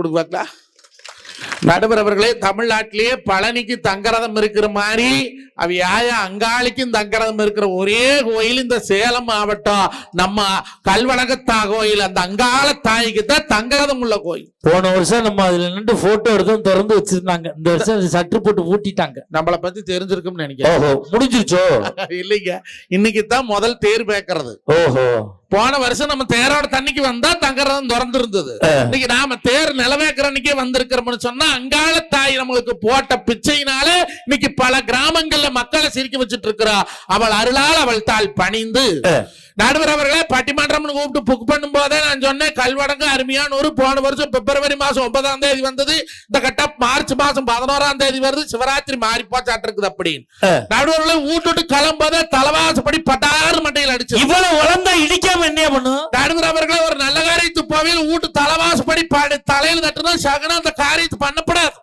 கொடுப்பாங்களா நடுவர் அவர்களே தமிழ்நாட்டிலேயே பழனிக்கு தங்கரதம் இருக்கிற மாதிரி அவ யாயா அங்காளிக்கும் தங்கரதம் இருக்கிற ஒரே கோயில் இந்த சேலம் மாவட்டம். நம்ம கல்வழகத்தா கோயில் அந்த அங்காள தாய்க்கு தான் தங்கரதம் உள்ள கோயில். போன வருஷம் நம்ம அதுல நின்று போட்டோ எடுத்தோம் திறந்து வச்சிருந்தாங்க. இந்த வருஷம் சற்று போட்டு பூட்டிட்டாங்க நம்மளை பத்தி தெரிஞ்சிருக்கும்னு நினைக்கிறேன். முடிஞ்சிருச்சோ? இல்லைங்க. இன்னைக்கு தான் முதல் தேர் பேக்கிறது. ஓஹோ. போன வருஷம் நம்ம தேரோட தண்ணிக்கு வந்தா தங்கரதம் திறந்து இருந்தது இன்னைக்கு நாம தேர் நிலவேக்கிற அன்னைக்கே வந்திருக்கிறோம்னு சொன்னா அங்காள தாய் நம்மளுக்கு போட்ட பிச்சையினால இன்னைக்கு பல கிராமங்கள்ல மக்களை சிரிக்க வச்சுட்டு இருக்கிறா. அவள் அருளால் அவள் தாள் பணிந்து. நடுவர் அவர்களே பட்டிமன்றம்னு கூப்பிட்டு புக் பண்ணும் போதே நான் சொன்னேன் கல்வடங்கு அருமையான ஒரு போன வருஷம் பிப்ரவரி மாசம் ஒன்பதாம் தேதி வந்தது. இந்த கட்ட மார்ச் மாசம் பதினோராம் தேதி வருது சிவராத்திரி மாறி போச்சாட்டு இருக்குது அப்படின்னு. நடுவர்களை ஊட்டுட்டு கிளம்போதே தலைவாசப்படி பட்டாறு மண்டையில் அடிச்சு. இவ்வளவு வளர்ந்தா இடிக்காம என்ன பண்ணும் நடுவர் அவர்களே ஒரு நல்ல காரியத்து போவையில் வீட்டு தலைவாசப்படி பாடு தலையில தட்டுனா சகனம் அந்த காரியத்தை பண்ணப்படாது.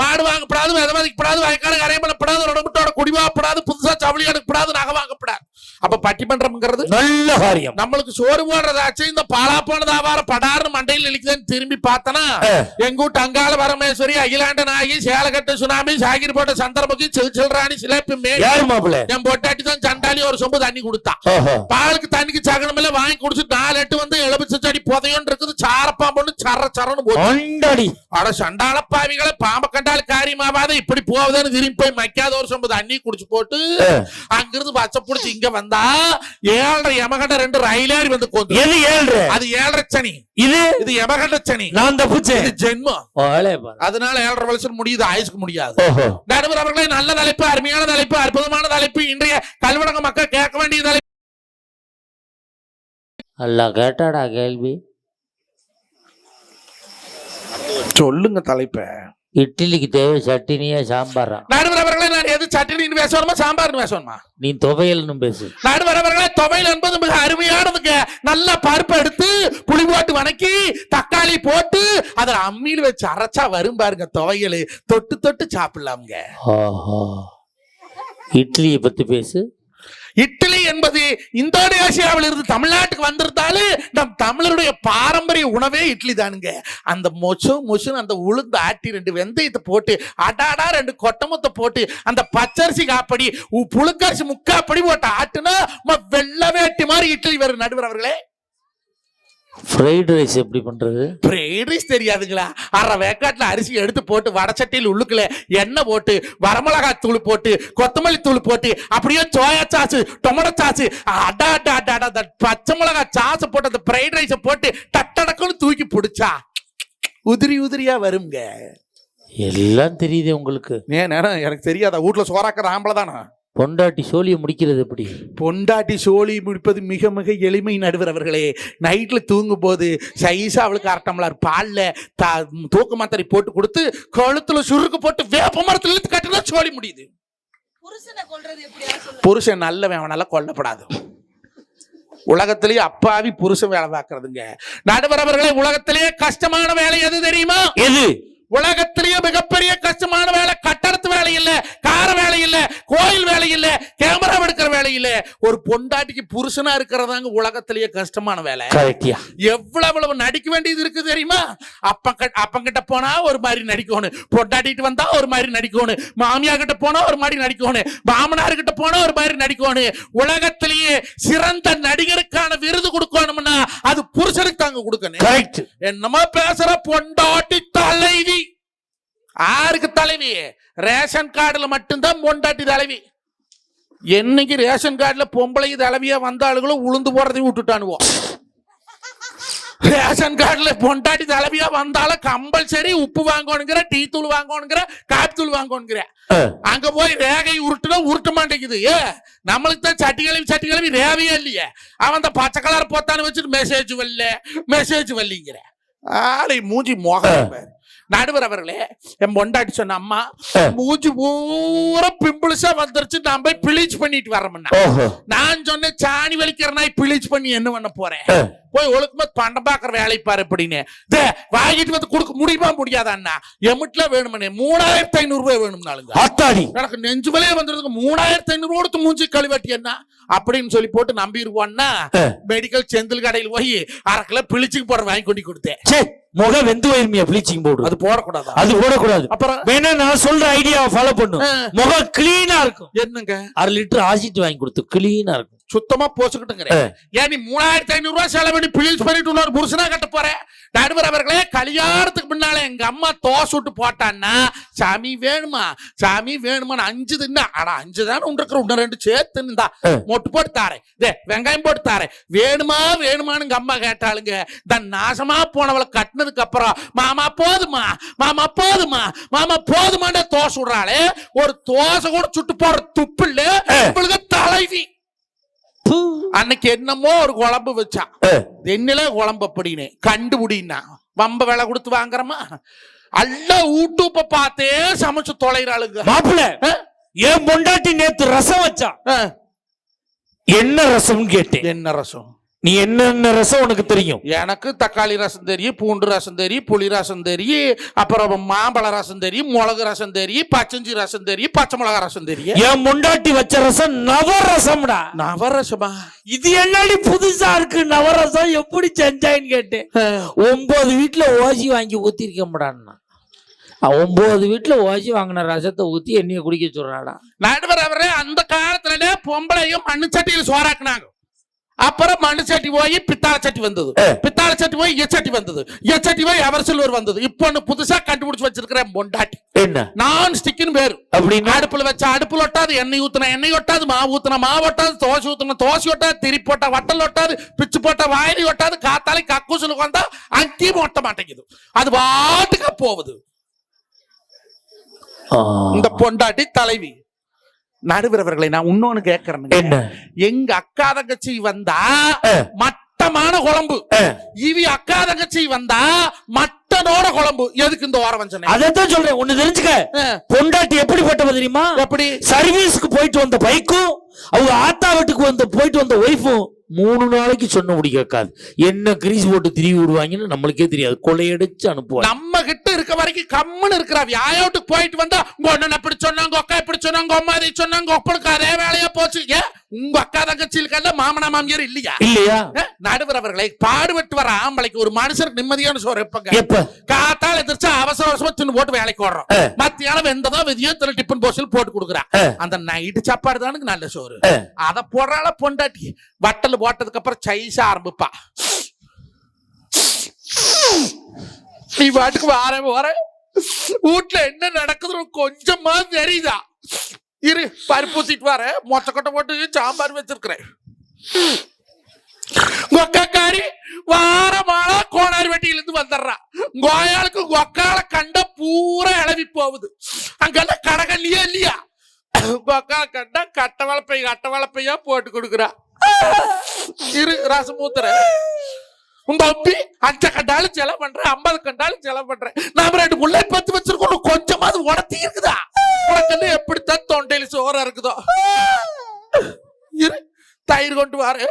மாடு வாங்கப்படாது விதை மதிக்கப்படாது வயக்காடு கரையம் பண்ணப்படாது உடம்புட்டோட குடி வாங்கப்படாது புதுசா சவளி எடுக்கப்படாது நகை வாங்கப்படாது. அப்ப பட்டிமன்றம்ங்கிறது நல்ல காரியம். நம்மளுக்கு சோறு போடுறதாச்சு இந்த பாலா போனது ஆவார படார்னு மண்டையில் இழிக்குதுன்னு திரும்பி பார்த்தனா எங்க வீட்டு அங்காள பரமேஸ்வரி அகிலாண்ட நாயகி சேலகட்ட சுனாமி சாகிர் போட்ட சந்திரமுகி சில் ராணி சிலேப்பி என் பொட்டாட்டி தான் சண்டாளி ஒரு சொம்பு தண்ணி கொடுத்தா. பாலுக்கு தண்ணிக்கு சகனம் எல்லாம் வாங்கி குடிச்சிட்டு நாலு எட்டு வந்து எலுமிச்ச செடி புதையோன்னு இருக்குது. சாரப்பாம்பொண்ணு சர சரன்னு போச்சு. அட சண்டாள பாவிகளை பாம்ப கண்டால் காரியமாவாத இப்படி போகுதுன்னு திரும்பி போய் மக்காத ஒரு சொம்பு தண்ணி குடிச்சு போட்டு அங்கிருந்து பச்சை புடிச்சு இங்க வந்தா ஏழரை எமகண்ட ரெண்டு ரயிலேறி வந்து கொண்டு எது ஏழ்ற அது ஏழரை சனி. இது? இது எமகண்ட சனி. நான் தப்பிச்சேன் இது ஜென்மம். அதனால ஏழரை வருஷம் முடியுது ஆயுசுக்கு முடியாது. நடுவர் அவர்களே நல்ல தலைப்பு அருமையான தலைப்பு அற்புதமான தலைப்பு. இன்றைய கல்வடங்க மக்கள் கேட்க வேண்டிய தலைப்பு. நல்லா கேட்டாடா கேள்வி? சொல்லுங்க தலைப்ப. இட்லிக்கு தேவை சட்டினியா சாம்பாரா? நடுவர் சட்டினின்னு பேசணுமா சாம்பார்னு பேசணுமா நீ துவையல்னு பேசு. நடுவர் அவர்களே துவையல் என்பது மிக அருமையானதுங்க. நல்ல பருப்பு எடுத்து புளி போட்டு வணக்கி தக்காளி போட்டு அதுல அம்மியில் வச்சு அரைச்சா வரும் பாருங்க துவையல். தொட்டு தொட்டு சாப்பிடலாம்ங்க. இட்லியை பத்தி பேசு. இட்லி என்பது இந்தோனேசியாவில் இருந்து தமிழ்நாட்டுக்கு வந்திருந்தாலே நம் தமிழருடைய பாரம்பரிய உணவே இட்லி தானுங்க. அந்த மொசு மொசுன்னு அந்த உளுந்து ஆட்டி ரெண்டு வெந்தயத்தை போட்டு அடாடா ரெண்டு கொட்டமுத்தை போட்டு அந்த பச்சரிசி காப்படி உ- புழுக்கரிசி முக்காப்படி போட்டு ஆட்டுனா ம- வேட்டி மாதிரி இட்லி வரும் நடுவர் அவர்களே. ஃப்ரைட் ரைஸ் எப்படி பண்றது? ஃப்ரைட் ரைஸ் தெரியாதுங்களா? அரை வேக்காட்டுல அரிசி எடுத்து போட்டு வடச்சட்டியில் உள்ளுக்குள்ள எண்ணெய் போட்டு வரமிளகாய் தூள் போட்டு கொத்தமல்லி தூள் போட்டு அப்படியே சோயா சாஸ் டொமேட்டோ சாஸ் அடா அடா அடா அடா, அந்த பச்சை மிளகாய் சாஸ் போட்டு அந்த ஃப்ரைட் ரைஸை போட்டு டட்டடக்குன்னு தூக்கி பிடிச்சா உதிரி உதிரியா வருங்க எல்லாம் தெரியுது உங்களுக்கு. ஏன் நேரம் எனக்கு தெரியாதா? வீட்டுல சோறாக்கிற ஆம்பளை தானா? பொண்டாட்டி சோழியை முடிக்கிறது எப்படி? பொண்டாட்டி சோழி முடிப்பது மிக மிக எளிமை நடுவர் அவர்களே. நைட்ல தூங்கும் போது சைஸா அவளுக்கு அரட்டம்லார் பால்ல த தூக்க மாத்திரை போட்டு கொடுத்து கழுத்துல சுருக்கு போட்டு வேப்ப மரத்துல இழுத்து கட்டினா சோழி முடியுது. புருஷன் நல்லவன் அவனால கொல்லப்படாது. உலகத்திலேயே அப்பாவி புருஷன் வேலை பார்க்கறதுங்க. நடுவர் அவர்களே உலகத்திலேயே கஷ்டமான வேலை எது தெரியுமா? எது? உலகத்திலேயே மிகப்பெரிய கஷ்டமான வேலை கட்டடத்து வேலை இல்ல கார வேலை இல்ல கோயில் வேலை இல்ல கேமரா எடுக்கிற வேலை இல்ல. ஒரு பொண்டாட்டிக்கு புருஷனா இருக்கிறதாங்க உலகத்திலேயே கஷ்டமான வேலை. எவ்வளவு நடிக்க வேண்டியது இருக்கு தெரியுமா? அப்ப அப்பங்கிட்ட போனா ஒரு மாதிரி நடிக்கணும். பொண்டாட்டிட்டு வந்தா ஒரு மாதிரி நடிக்கணும். மாமியா கிட்ட போனா ஒரு மாதிரி நடிக்கணும். மாமனார் கிட்ட போனா ஒரு மாதிரி நடிக்கணும். உலகத்திலேயே சிறந்த நடிகருக்கான விருது கொடுக்கணும்னா அது புருஷனுக்கு தாங்க கொடுக்கணும். என்னமோ பேசுற? பொண்டாட்டி தலைவி. யாருக்கு தலைவி. ரேஷன் கார்டுல மட்டும்தான் பொண்டாட்டி தலைவி. என்னைக்கு ரேஷன் கார்டுல பொம்பளை தலைவியா வந்த ஆளுகளும் உளுந்து போறதையும் விட்டுட்டானுவோம் ரேஷன் கார்டுல பொண்டாட்டி தலைவியா வந்தாலும் கம்பல்சரி உப்பு வாங்கணுங்கிற டீ தூள் வாங்கணுங்கிற காப்பி தூள் வாங்கணுங்கிற. அங்க போய் ரேகை உருட்டுனா உருட்ட மாட்டேங்குது. ஏ நம்மளுக்கு தான் சட்டி கழுவி சட்டி கழுவி ரேவையே இல்லையே. அவன் அந்த பச்சை கலர் போத்தான்னு வச்சுட்டு மெசேஜ் வரல மெசேஜ் வரலிங்கிற. ஆளை மூஞ்சி மோகம். நடுவர் அவர்களே என் பொண்டாட்டி சொன்ன அம்மா மூஞ்சி பூரா பிம்பிள்ஸா வந்துருச்சு. நான் போய் பிளீச் பண்ணிட்டு வரமுன்னா நான் சொன்னேன் சாணி வலிக்கிற நாய் பிளீச் பண்ணி என்ன பண்ண போறேன் போய் ஒழுக்கமா பண்டம் பாக்குற வேலை பாரு அப்படின்னு வாங்கிட்டு வந்து கொடுக்க முடியுமா முடியாதா அண்ணா? எமிட்ல வேணுமனே. மூணாயிரத்தி ஐநூறு ரூபாய் வேணும்னாலுங்க. ஆத்தாடி எனக்கு நெஞ்சு வலையே வந்துருக்கு மூணாயிரத்தி ஐநூறு கொடுத்து மூஞ்சி கழுவாட்டி என்ன அப்படின்னு சொல்லி போட்டு நம்பிடுவான்னா. மெடிக்கல் செந்தில் கடையில் போய் அரை கிலோ பிளிச்சுக்கு போற வாங்கி கொண்டு கொடுத்தேன். சே முகம் வெந்து போயிருமியா ப்ளீச்சிங் போடு. அது போடக்கூடாதா? அது போடக்கூடாது. அப்புறம்? வேணா நான் சொல்ற ஐடியாவை ஃபாலோ பண்ணும். முகம் கிளீனா இருக்கும். என்னங்க? அரை லிட்டர் ஆசிட் வாங்கி கொடுத்து கிளீனா இருக்கும். சுத்தமா போச்சுக்கிட்டுங்கிற ஏன் நீ மூணாயிரத்தி ஐநூறு ரூபாய் செலவு பண்ணி பிளீஸ் பண்ணிட்டு இன்னொரு புருஷனா கட்ட போற நடுவர் அவர்களே கல்யாணத்துக்கு முன்னால எங்க அம்மா தோசை விட்டு போட்டான்னா சாமி வேணுமா? சாமி வேணுமான்னு அஞ்சு தின்னா. ஆனா அஞ்சு தானே உண்டு இருக்கிற இன்னும் ரெண்டு சேர்த்து இருந்தா ஆ. மொட்டு போட்டு தாரேன். டே வெங்காயம் போட்டு தாரேன். வேணுமா வேணுமான்னு எங்க அம்மா கேட்டாளுங்க. இந்த நாசமா போனவளை கட்டினதுக்கு அப்புறம் மாமா போதுமா? மாமா போதுமா? மாமா போதுமான்னு தோசை விடுறாளே ஒரு தோசை கூட சுட்டு போடுற துப்பு இல்ல தலைவி. அன்னைக்கு என்னமோ ஒரு குழம்பு வச்சான். என்னில குழம்பு அப்படின்னு. கண்டுபிடினா வம்ப விலை கொடுத்து வாங்குறமா? அல்ல ஊட்டுப்ப பார்த்தே சமைச்சு தொலைறாளுங்க. மாப்பிள ஆ? என் பொண்டாட்டி நேத்து ரசம் வச்சா. என்ன ரசம்னு கேட்டேன். என்ன ரசம்? நீ என்னென்ன ரசம் உனக்கு தெரியும்? எனக்கு தக்காளி ரசம் தெரியும் பூண்டு ரசம் தெரியும் புளி ரசம் தெரியும் அப்புறம் மாம்பழ ரசம் தெரியும் மிளகு ரசம் தெரியும் பச்சஞ்சி ரசம் தெரியும் பச்சை மிளகா ரசம் தெரியும். என் முண்டாட்டி வச்ச ரசம் நவரசம்டா. நவரசமா? இது என்னடி புதுசா இருக்கு? நவரசம் எப்படி செஞ்சாயின்னு கேட்டேன். ஒன்பது வீட்டுல ஓசி வாங்கி ஊத்திருக்க மாட்டான்னா ஒன்பது வீட்டுல ஓசி வாங்கின ரசத்தை ஊத்தி எண்ணெய குடிக்க சொல்றாடா. நடுவர் அவரே அந்த காலத்துல பொம்பளையும் மண்ணு சட்டியில் சோறாக்குனாங்க. அப்புறம் மண்ணு சட்டி போய் பித்தாள சட்டி வந்தது. பித்தாள சட்டி போய் எச்சட்டி வந்தது. எச்சட்டி போய் சில்வர் வந்தது. இப்போ ஒண்ணு புதுசா கண்டுபிடிச்சு வச்சிருக்கிறேன் பொண்டாட்டி. என்ன? நான் ஸ்டிக்னு பேரு. அப்படின்னா? அடுப்புல வச்ச அடுப்புல ஒட்டாது எண்ணெய் ஊத்துன எண்ணெய் ஒட்டாது மாவு ஊத்துன மாவு ஒட்டாது தோசை ஊத்துன தோசை ஒட்டாது திரி போட்ட வட்டல் ஒட்டாது பிச்சு போட்ட வாயிலி ஒட்டாது காத்தாலே கக்கூசுலுக்கு வந்தா அங்கேயும் ஒட்ட மாட்டேங்குது. அது பாட்டுக்கு போகுது. இந்த பொண்டாட்டி தலைவி. நடுவரவர்களை நான் இன்னொன்னு கேட்கறேன் எங்க அக்கா தங்கச்சி வந்தா. மட்டமான குழம்பு. இவி அக்கா தங்கச்சி வந்தா மட்டனோட குழம்பு. எதுக்கு இந்த ஓர வஞ்சனை அதைத்தான் சொல்றேன். ஒண்ணு தெரிஞ்சுக்க. பொண்டாட்டி எப்படிப்பட்டவ தெரியுமா? எப்படி? சர்வீஸ்க்கு போயிட்டு வந்த பைக்கும் அவங்க ஆத்தா வீட்டுக்கு வந்த போயிட்டு வந்த ஒய்ஃபும் மூணு நாளைக்கு சொன்ன முடி கேட்காது. என்ன கிரீஸ் போட்டு திருவி விடுவாங்கன்னு நம்மளுக்கே தெரியாது. கொலையடிச்சு அனுப்புவாங்க. நம்ம கிட்ட இருக்க வரைக்கும் கம்முன்னு இருக்கிறா வியாயோட்டுக்கு போயிட்டு வந்தா உங்க அண்ணன் அப்படி சொன்னாங்க அக்கா இப்படி சொன்னாங்க அம்மா இதை சொன்னாங்க ஒப்பனுக்கு அதே வேலையா போச்சு. ஏன்? உங்க அக்கா தங்கச்சியிலுக்கல்ல மாமனா மாமியார் இல்லையா? இல்லையா? நடுவர் அவர்களை பாடுபட்டு வர ஆம்பளைக்கு ஒரு மனுஷருக்கு நிம்மதியான சோறு வைப்பங்க எப்ப? காத்தால எதிர்த்து அவசர அவசரமா தின்னு போட்டு வேலைக்கு ஓடுறோம். மத்தியானம் வெந்ததோ விதியோ திரு டிஃபன் போஸ்டில் போட்டு கொடுக்குறா. ஆ. அந்த நைட்டு சாப்பாடு தானுங்க நல்ல சோறு. அத போடுறால பொண்டாட்டி? வட்டல் போட்டதுக்கு அப்புறம் சைஸ ஆரம்பிப்பா. நீ பாட்டுக்கு வார வர வீட்டுல என்ன நடக்குதுன்னு கொஞ்சமா தெரியுதா? இரு பருப்பு ஊத்திட்டு வர. மொச்சக்கொட்டை போட்டு சாம்பார் வச்சிருக்கிறேன். கொக்காக்காரி வாரமாளா கோணார் வெட்டியிலிருந்து வந்துடுறா. கோயாளுக்கு கொக்கால கண்ட பூரா இளவி போகுது. அங்கெல்லாம் கடகல்லையா இல்லையா? கொக்கால கண்டா கட்ட வளப்பை கட்ட வளப்பையா போட்டு கொடுக்குறா. இரு ராசமூத்திர உங்க அப்பி அஞ்ச கண்டாலும் செலவு பண்றேன் ஐம்பது கண்டாலும் செலவு பண்றேன். நாம ரெண்டு முல்லை இருக்குதோ? இரு தயிர் கொண்டு வாரு.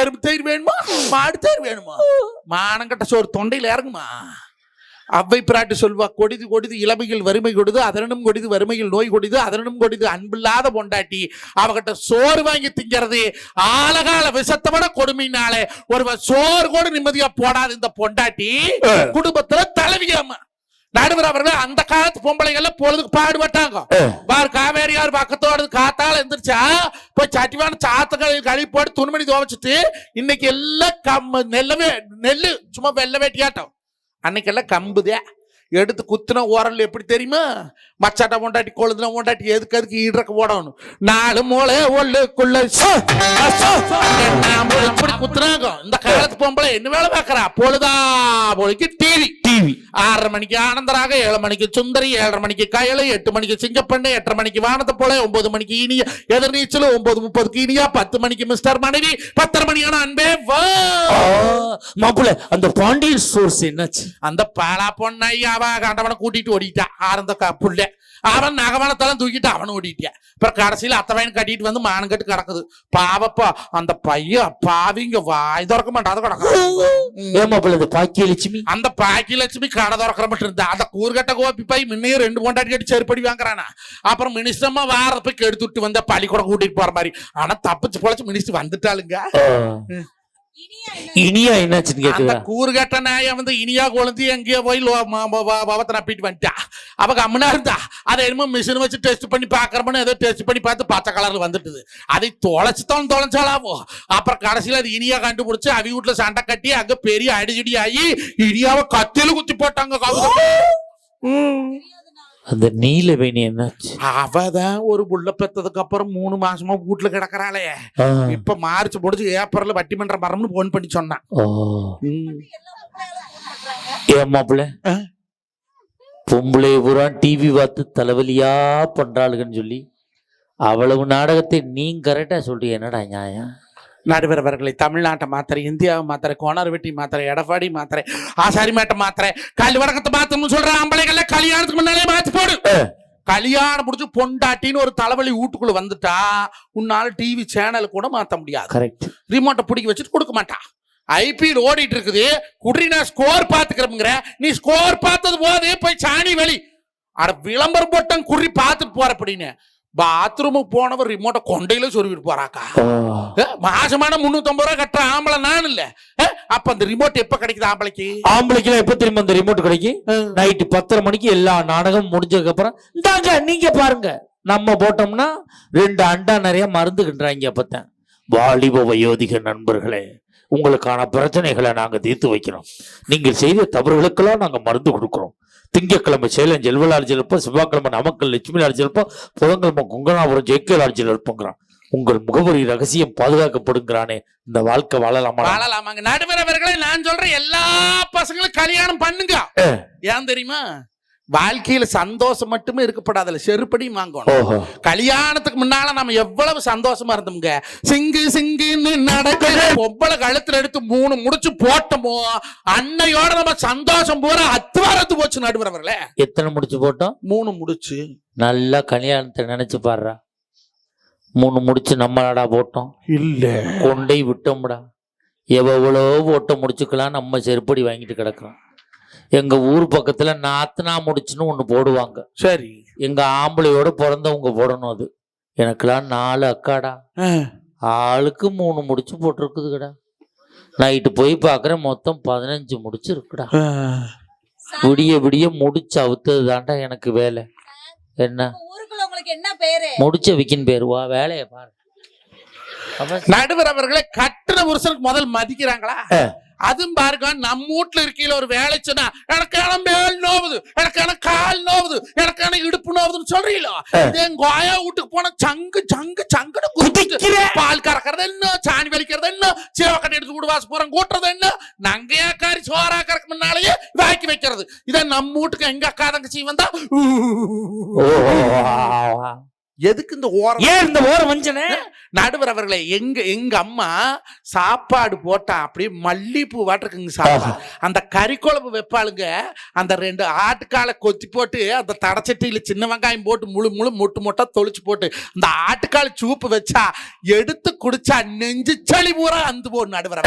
எறும்பு தயிர் வேணுமா? மாடு தயிர் வேணுமா? மானங்கட்ட சோறு தொண்டையில இறங்குமா? அவ்வை பிராட்டு சொல்வா கொடிது கொடிது இளமையில் வறுமை கொடிது அதனும் கொடிது வறுமையில் நோய் கொடிது அதனும் கொடிது அன்பில்லாத பொண்டாட்டி. அவகிட்ட சோறு வாங்கி திங்கிறது ஆலகால விஷத்தை விட கொடுமைனாலே ஒருவன் சோறு கூட நிம்மதியா போடாது இந்த பொண்டாட்டி. குடும்பத்துல தலைவியாம நடுவர் அவர்கள் அந்த காலத்து பொம்பளைகள் பொழுதுக்கு பாடுபட்டாங்க பார் காவேரியார் பக்கத்தோடு காத்தால எந்திரிச்சா போய் சட்டிவான சாத்தங்களில் கழுவி போட்டு துணிமணி துவைச்சிட்டு இன்னைக்கு எல்லாம் கம் நெல்லவே நெல்லு சும்மா வெள்ளை வேட்டியாட்டம். அன்னைக்கெல்லாம் கம்புதே. எடுத்து குத்துன ஓரல் எப்படி தெரியுமா? மச்சாட்ட பொண்டாட்டி கொழுதுன பொண்டாட்டி எதுக்கு அதுக்கு ஈடுறக்க போடணும். நாலு மூளை ஒல்லுக்குள்ள எப்படி குத்துனாங்க? இந்த காலத்து பொம்பளை என்ன வேலை பார்க்கறா? பொழுதா பொழுக்கு டிவி டிவி. ஆறரை மணிக்கு ஆனந்தராக ஏழு மணிக்கு சுந்தரி ஏழரை மணிக்கு கயலு எட்டு மணிக்கு சிங்கப்பண்ணு எட்டரை மணிக்கு வானத்தை போல ஒன்பது மணிக்கு இனிய எதிர்நீச்சல் ஒன்பது முப்பதுக்கு இனியா பத்து மணிக்கு மிஸ்டர் மனைவி பத்தரை மணியான அன்பே மாப்பிள்ள அந்த பாண்டியன் சோர்ஸ் என்னாச்சு? அந்த பாலா பொண்ணை அவ கண்டவனை கூட்டிட்டு ஓடிட்டான் ஆனந்த க- புள்ள. அவன் நகவனத்தெல்லாம் தூக்கிட்டு அவன் ஓடிட்டான் அப்புறம் கடைசியில அத்தை பையன் கட்டிட்டு வந்து மானம் கட்டு கிடக்குது. பாவப்பா அந்த பையன் பாவிங்க வாய் திறக்க மாட்டாத கிடக்கு மாப்பிள்ள இந்த பாக்கியலட்சுமி? அந்த பாக்கி லட்சுமி கடை திறக்கிற மட்டும் இருந்தா அந்த கூறுகட்ட கோப்பி பை முன்னையும் ரெண்டு பொண்டாட்டி கட்டி செருப்படி வாங்குறானா. அப்புறம் மினிஸ்டர்மா வார போய் கெடுத்து விட்டு வந்த பள்ளிக்கூடம் கூட்டிட்டு போற மாதிரி. ஆனா தப்பிச்சு பொழைச்சு மினிஸ்டர் வந்துட்டாளுங்க. இனியா என்ன இனியா என்னாச்சுன்னு கேக்குதா கூறுகட்ட நாய வந்து இனியா கொழுந்து எங்கேயோ போய் பவத்தை நப்பிட்டு வந்துட்டா அவ கம்முனா இருந்தா அதை என்னமோ மிஷின் வச்சு டெஸ்ட் பண்ணி பாக்குறமனு ஏதோ டெஸ்ட் பண்ணி பார்த்து பச்சை கலர்ல வந்துட்டுது. அதை தொலைச்சுதான் தொலைச்சாலாவோ அப்புறம் கடைசியில அது இனியா கண்டுபிடிச்சு அவி வீட்டுல சண்டை கட்டி அங்க பெரிய அடிச்சடி ஆகி இனியாவை கத்தியில குத்தி போட்டாங்க அந்த நீலவேணி என்னாச்சு அவதான் ஒரு புள்ள பெத்ததுக்கு அப்புறம் மூணு மாசமா வீட்டுல கிடக்குறாளே. இப்ப மார்ச் முடிஞ்சு ஏப்ரல்ல வட்டி மன்ற மரம்னு போன் பண்ணி சொன்னான் ஆ? பொம்பளை பூரா டிவி பார்த்து தலைவலியா பண்றாளுகன்னு சொல்லி அவ்வளவு நாடகத்தை நீ கரெக்டா சொல்றீ என்னடா நியாயம்? நடுவர் அவர்களை தமிழ்நாட்டை மாத்திரை இந்தியாவை மாத்திரை கோணர் வெட்டி மாத்திரை எடப்பாடி மாத்திரை ஆசாரி மேட்டை மாத்திரை கல் வடக்கத்தை மாத்தணும்னு சொல்ற ஆம்பளைகள்ல கல்யாணத்துக்கு முன்னாலே மாத்தி போடு. கல்யாணம் முடிச்சு பொண்டாட்டின்னு ஒரு தலைவலி வீட்டுக்குள்ள வந்துட்டா உன்னால டிவி சேனல் கூட மாத்த முடியாது. கரெக்ட் ரிமோட்டை பிடிக்க வச்சுட்டு கொடுக்க மாட்டான் ஐபிஎல் ஓடிட்டு இருக்குது. குடி நான் ஸ்கோர் பாத்துக்கிறோம்ங்கிற நீ ஸ்கோர் பார்த்தது போது போய் சாணி வெளி அட விளம்பரம் போட்டம் குறி பார்த்துட்டு போற அப்படின்னு. பாத்ரூமுக்கு போனவர் ரிமோட்டை கொண்டையில சொருவிட்டு போறாக்கா? மாசமான முன்னூத்தம்பது ரூபா கட்டுற ஆம்பளை நான் இல்ல அப்ப அந்த ரிமோட் எப்ப கிடைக்குது ஆம்பளைக்கு? ஆம்பளைக்கெல்லாம் எப்ப திரும்ப அந்த ரிமோட் கிடைக்கும் நைட்டு பத்தரை மணிக்கு எல்லா நாடகம் முடிஞ்சதுக்கு அப்புறம் இந்தாங்க நீங்க பாருங்க. நம்ம போட்டோம்னா ரெண்டு அண்டா நிறைய மருந்துகின்றாங்க அப்பத்தான் வாலிப வயோதிக நண்பர்களே உங்களுக்கான பிரச்சனைகளை நாங்க தீர்த்து வைக்கிறோம். நீங்கள் செய்த தவறுகளுக்கெல்லாம் நாங்க மருந்து கொடுக்கிறோம். திங்கட்கிழமை சேலம் செல்வலாட்சியில் இருப்போம் செவ்வாய்க்கிழமை நாமக்கல் லட்சுமி லாட்சியில் இருப்போம் புதன்கிழமை குங்கனாபுரம் ஜெயக்கே லாட்சியில் இருப்போங்கிறான். உங்கள் முகவரி ரகசியம் பாதுகாக்கப்படுங்கிறானே. இந்த வாழ்க்கை வாழலாமா? வாழலாமாங்க. நடுவர் அவர்களே நான் சொல்றேன் எல்லா பசங்களும் கல்யாணம் பண்ணுங்க. ஏன் தெரியுமா? வாழ்க்கையில சந்தோஷம் மட்டுமே இருக்கப்படாதுல செருப்படியும் வாங்கணும். கல்யாணத்துக்கு முன்னால நம்ம எவ்வளவு சந்தோஷமா இருந்தோம்ங்க. சிங்கு சிங்குன்னு நடக்கிற பொம்பளை கழுத்துல எடுத்து மூணு முடிச்சு போட்டோமோ அன்னையோட நம்ம சந்தோஷம் பூரா அத்துவாரத்து போச்சு நடுவர் அவர்களே எத்தனை முடிச்சு போட்டோம்? மூணு முடிச்சு. நல்லா கல்யாணத்தை நினைச்சு பாடுறா மூணு முடிச்சு நம்மளாடா போட்டோம். இல்ல. கொண்டை விட்டோம்டா. எவ்வளோ ஓட்ட முடிச்சுக்கலாம் நம்ம செருப்படி வாங்கிட்டு கிடக்குறோம். எங்க ஊர் பக்கத்துல நாத்தனா முடிச்சுன்னு ஒண்ணு போடுவாங்க. சரி. எங்க ஆம்பளையோட பிறந்தவங்க போடணும் அது. எனக்கெல்லாம் நாலு அக்காடா. ஆளுக்கு மூணு முடிச்சு போட்டிருக்குதுடா நைட்டு போய் பார்க்குறேன் மொத்தம் பதினஞ்சு முடிச்சு இருக்குடா விடிய விடிய முடிச்சு அவுத்தது தான்டா எனக்கு வேலை. என்ன? என்ன பேரு? முடிச்ச விக்கின் பேருவா வேலையை பாரு. நடுவர் அவர்களே கட்டுன புருஷனுக்கு முதல் மதிக்கிறாங்களா? அதுவும் பாருங்க நம்ம வீட்டுல இருக்கையில ஒரு வேலை சொன்னா எனக்கு எனக்கு மேல் நோவுது எனக்கு எனக்கு கால் நோவுது எனக்கு எனக்கு இடுப்பு நோவுதுன்னு சொல்றீங்களோ? என் கோயா வீட்டுக்கு போன சங்கு சங்கு சங்குன்னு குதிக்குது. பால் கறக்கிறது என்ன? சாணி வலிக்கிறது என்ன? சேவக்கட்டை எடுத்து கூட வாசு போறோம் கூட்டுறது என்ன? நங்கையா காரி சோறா கறக்கு முன்னாலேயே வாக்கி வைக்கிறது. இதை நம்ம வீட்டுக்கு எங்க அக்கா தங்கச்சி வந்தா? எதுக்கு இந்த ஓரம் ஏன் இந்த ஓர வஞ்சனை? நடுவர் அவர்களே எங்க எங்க அம்மா சாப்பாடு போட்டா அப்படியே மல்லிப்பூ வாட்டிருக்குங்க சாப்பாடு அந்த கறி குழம்பு வைப்பாளுங்க அந்த ரெண்டு ஆட்டுக்காலை கொத்தி போட்டு அந்த தடச்சட்டியில சின்ன வெங்காயம் போட்டு முழு முழு முட்டு முட்டா தொளிச்சு போட்டு அந்த ஆட்டுக்கால் சூப்பு வச்சா எடுத்து குடிச்சா நெஞ்சு சளி பூரா அந்து போடும் நடுவர்.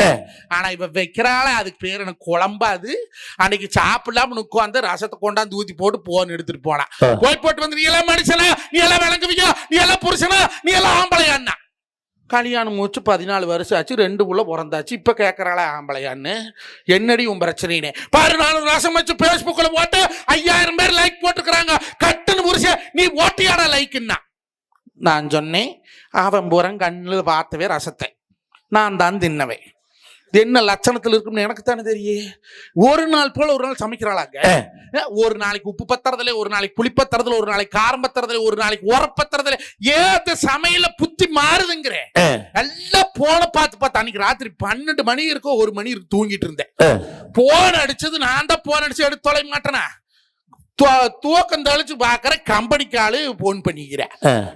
ஆனா இவ வைக்கிறாளே அதுக்கு பேர் எனக்கு குழம்பாது அன்னைக்கு சாப்பிடாம உட்காந்து ரசத்தை கொண்டாந்து ஊத்தி போட்டு போன் எடுத்துட்டு போனா. போய் போட்டு வந்து நீ எல்லாம் மனுஷனா? நீ எல்லாம் விளங்குவீங்க நீ எல்லாம் புருஷனா? நீ எல்லாம் ஆம்பளையான்னா? கல்யாணம் முடிச்சு பதினாலு வருஷம் ஆச்சு ரெண்டு உள்ள பிறந்தாச்சு. இப்ப கேட்கறாளே ஆம்பளையான்னு. என்னடி உன் பிரச்சனைனே பாரு நான் ரசம் வச்சு பேஸ்புக்ல போட்டு ஐயாயிரம் பேர் லைக் போட்டுக்கிறாங்க. கட்டுன்னு புருஷன் நீ ஓட்டியாடா லைக்குன்னா நான் சொன்னேன் அவன் புறம் கண்ணில் பார்த்தவே ரசத்தை. நான் தான் தின்னவேன். இது என்ன லட்சணத்துல இருக்கும்னு எனக்கு தானே தெரியும் ஒரு நாள் போல ஒரு நாள் சமைக்கிறாளாங்க. ஒரு நாளைக்கு உப்பு பத்துறதுல ஒரு நாளைக்கு புளி பத்துறதுல ஒரு நாளைக்கு காரம் பத்துறதுல ஒரு நாளைக்கு உரப்பத்துறதுல ஏத்த சமையல புத்தி மாறுதுங்கிறேன் எல்லாம் போன பார்த்து பார்த்து அன்னைக்கு ராத்திரி பன்னெண்டு மணி இருக்கும் ஒரு மணி இருக்கு தூங்கிட்டு இருந்தேன். போன் அடிச்சது நான் தான் போன் அடிச்சு எடுத்து தொலை மாட்டேனா? தூக்கம் தெளிச்சு பாக்குற கம்பெனிக்கு ஆளு போன் பண்ணிக்கிறேன்.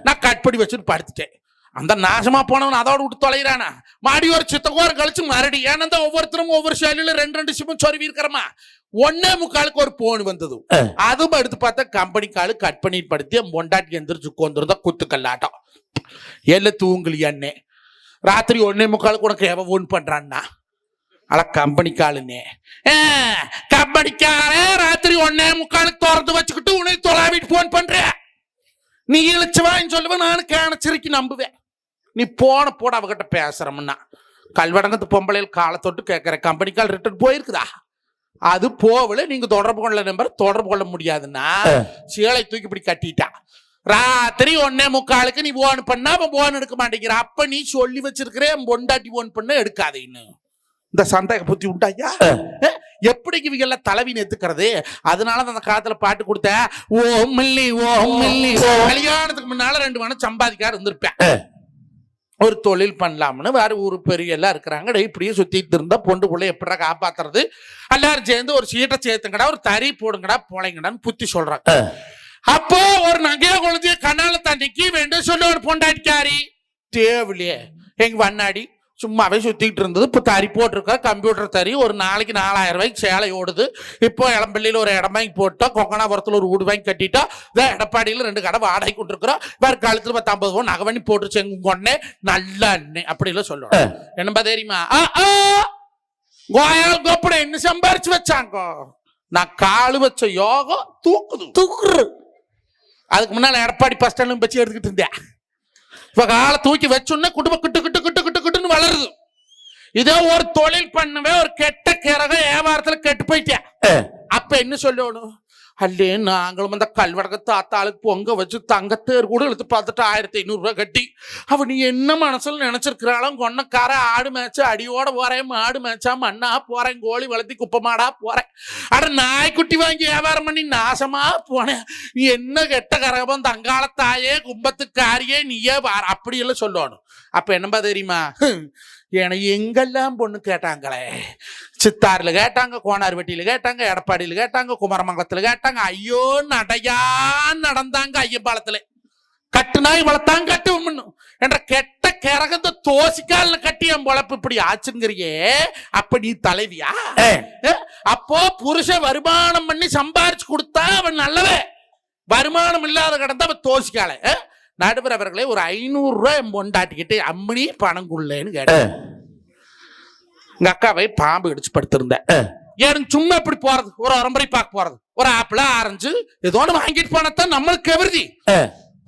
நான் கட் பண்ணி வச்சுட்டு படுத்துட்டேன். அந்த நாசமா போனவன் அதோட விட்டு தொலைகிறானா? மாடி ஒரு சித்தகோரம் கழிச்சு மறுபடி ஏன்னா ஒவ்வொருத்தரும் ஒவ்வொரு செயலில ரெண்டு ரெண்டு சிம்மம் சொருவி இருக்கிறமா? ஒன்னே முக்காலுக்கு ஒரு போன் வந்தது. அதுவும் எடுத்து பார்த்தா கம்பெனிக்கு ஆளு கட் பண்ணி படுத்தி என் பொண்டாட்டி எந்திரிச்சு உட்காந்துருந்தா குத்து கல்லாட்டம் எல்லாம் தூங்கலையா அண்ணே. ராத்திரி ஒன்னே முக்காலுக்கு உனக்கு எவன் ஃபோன் பண்றான்னா? அல கம்பெனிக்காளுனே கம்பெனிக்காரே ராத்திரி ஒன்னே முக்காலுக்கு திறந்து வச்சுக்கிட்டு உன்னை தொலாவிட்டு போன் பண்ற நீ இழிச்சவான்னு சொல்லுவேன் நானும் கேனச்சிரிக்கி நம்புவேன். நீ போன போட அவகிட்ட பேசுறமுன்னா. கல்வடங்கத்து பொம்பளையில் காலை தொட்டு கேட்கிற கம்பெனிக்கால் ரிட்டர்ன் போயிருக்குதா? அது போகல நீங்க தொடர்பு கொள்ள நம்பர் தொடர்பு கொள்ள முடியாதுன்னா சேலை தூக்கி இப்படி கட்டிட்டா. ராத்திரி ஒன்னே முக்காலுக்கு நீ போன் பண்ணா அவன் போன் எடுக்க மாட்டேங்கிற அப்ப நீ சொல்லி வச்சிருக்கிற என் பொண்டாட்டி போன் பண்ண எடுக்காதேன்னு. இந்த சந்தேக புத்தி உண்டாயா எப்படி இவங்க எல்லாம் தலைவி எத்துக்கிறது அதனால தான் அந்த காலத்துல பாட்டு கொடுத்த ஓ மில்லி ஓ மில்லி கல்யாணத்துக்கு முன்னால ரெண்டு மணி சம்பாதிக்காரு இருந்திருப்பேன். ஒரு தொழில் பண்ணலாம்னு வேற ஊரு பெரிய எல்லாம் இருக்கிறாங்க. டேய் இப்படியே சுத்திட்டு இருந்தா பொண்டு புள்ள எப்படா காப்பாத்துறது? எல்லாரும் சேர்ந்து ஒரு சீட்டை சேர்த்துங்கடா ஒரு தறி போடுங்கடா போலைங்கடான்னு புத்தி சொல்றாங்க. அப்போ ஒரு நகைய குழந்தைய கண்ணால தண்ணிக்கு வேண்டும் சொல்ல ஒரு பொண்டாட்டிக்காரி தேவலையே எங்க வண்ணாடி சும்மாவே சுத்திட்டு இருந்தது. இப்போ தறி போட்டிருக்கா கம்ப்யூட்டர் தறி. ஒரு நாளைக்கு நாலாயிரம் ரூபாய்க்கு சேலை ஓடுது. இப்போ இளம்பள்ளியில் ஒரு இடம் வாங்கி போட்டோம் கொங்கனாபுரத்தில் ஒரு வீடு வாங்கி கட்டிட்டோம் இதோ எடப்பாடியில் ரெண்டு கடை வாடகை கொண்டிருக்கிறோம் வேற காலத்துல பத்து ஐம்பது ரூபா நகை பண்ணி போட்டுருச்சு எங்க கொன்னே நல்ல அண்ணே அப்படிலாம் சொல்லுவோம் என்னப்பா தெரியுமா? கோயால் கோப்பட என்ன சம்பாரிச்சு வச்சாங்க. நான் காலு வச்ச யோகம் தூக்குது. தூக்குறு அதுக்கு முன்னால எடப்பாடி பஸ் ஸ்டாண்ட் வச்சு எடுத்துக்கிட்டு இருந்தேன். இப்ப காலை தூக்கி வச்சோன்னே குடும்ப கிட்டு கிட்டு கிட்டு வளருது. இதே ஒரு தொழில் பண்ணுவே ஒரு கெட்ட கிறக வியாபாரத்துல கெட்டு போயிட்டேன். அப்ப என்ன சொல்லணும் அல்லே நாங்களும் அந்த கல்வடக தாத்தாளுக்கு பொங்க வச்சு தங்கத்தேர் கூட எடுத்து பார்த்துட்டு ஆயிரத்தி ஐநூறுரூவா கட்டி. அவ நீ என்ன மனசில் நினைச்சிருக்கிறாளும் கொன்னக்கார ஆடு மேய்ச்சா அடியோட போகிறேன் மாடு மேய்ச்சா மண்ணா போகிறேன் கோழி வளர்த்தி குப்பமாடா போகிறேன் போறேன். அட நாய்க்குட்டி வாங்கி வியாபாரம் பண்ணி நாசமாக போனேன் நீ என்ன கெட்ட கரகம் தங்காளத்தாயே கும்பத்துக்காரியே நீயே அப்படியெல்லாம் சொல்லணும். அப்போ என்னப்பா தெரியுமா? ஹம், எங்கெல்லாம் பொண்ணு கேட்டாங்களே? சித்தாறுல கேட்டாங்க கோனார்பட்டியில கேட்டாங்க எடப்பாடியில கேட்டாங்க குமரமங்கலத்துல கேட்டாங்க. ஐயோ நடையா நடந்தாங்க ஐயப்பாலத்துல கட்டு நாய் வளர்த்தாங்க கட்டு. என்ற கெட்ட கிறகந்த தோசிக்கால கட்டி என் பொழப்பு. இப்படி ஆச்சுங்கிறியே அப்ப நீ தலைவியா? அப்போ புருஷன் வருமானம் பண்ணி சம்பாரிச்சு கொடுத்தா அவன் நல்லவே வருமானம் இல்லாத கடந்தா அவன் தோசிக்கால நடுவர் அவர்களே ஒரு ஐநூறு ரூபாய் என் பொண்டாட்டிக்கிட்டு அம்மனி பணம் குள்ளேன்னு கேட்டேன் எங்க அக்காவை பாம்பு இடிச்சு படுத்திருந்தேன் எனக்கு சும்மா இப்படி போறது ஒரு அரம்பரை பார்க்க போறது. ஒரு ஆப்பிள் ஆரஞ்சு ஏதோ ஒன்று வாங்கிட்டு போனதான் நம்மளுக்கு கவருதி.